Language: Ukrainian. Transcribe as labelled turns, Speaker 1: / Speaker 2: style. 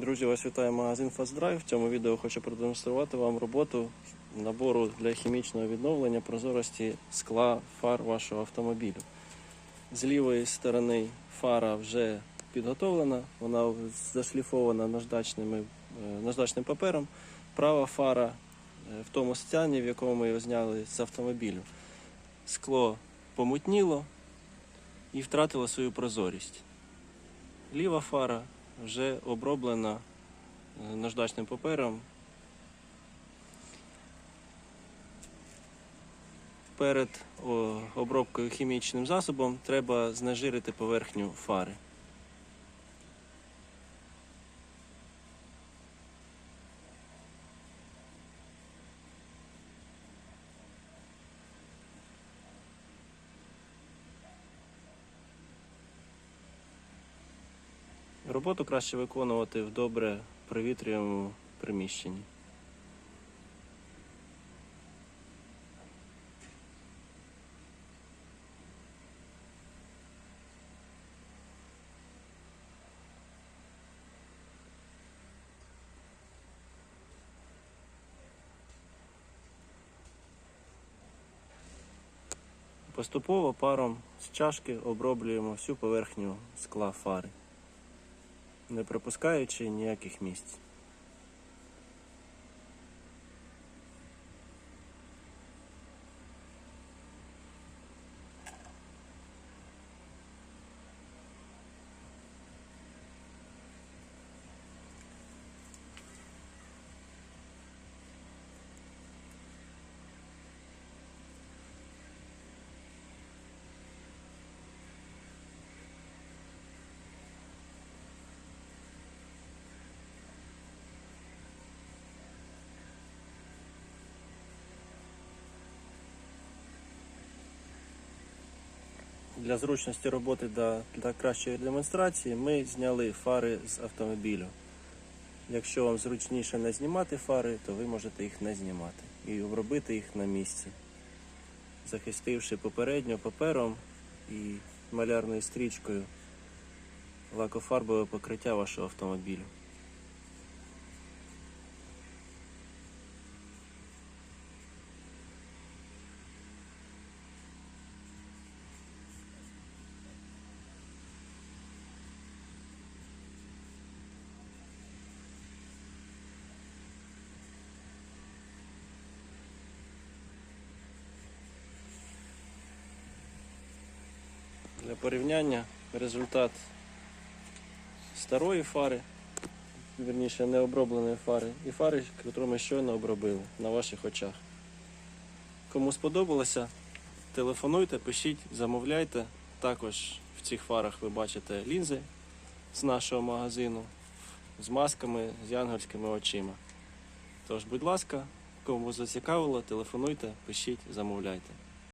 Speaker 1: Друзі, вас вітає магазин FastDrive. В цьому відео хочу продемонструвати вам роботу набору для хімічного відновлення прозорості скла фар вашого автомобілю. З лівої сторони фара вже підготовлена, вона зашліфована е, наждачним папером. Права фара е, в тому стані, в якому ми його зняли з автомобілю. Скло помутніло і втратило свою прозорість. Ліва фара вже оброблена е, наждачним папером. Перед обробкою хімічним засобом треба знежирити поверхню фари. Роботу краще виконувати в добре провітрюємому приміщенні. Поступово паром з чашки оброблюємо всю поверхню скла фари не пропускаючи ніяких місць. Для зручності роботи та для кращої демонстрації ми зняли фари з автомобілю. Якщо вам зручніше не знімати фари, то ви можете їх не знімати і обробити їх на місці, захистивши попередньо папером і малярною стрічкою лакофарбове покриття вашого автомобілю. Для порівняння результат старої фари, вірніше не обробленої фари, і фари, яку ми щойно обробили на ваших очах. Кому сподобалося, телефонуйте, пишіть, замовляйте. Також в цих фарах ви бачите лінзи з нашого магазину з масками, з янгольськими очима. Тож, будь ласка, кому зацікавило, телефонуйте, пишіть, замовляйте.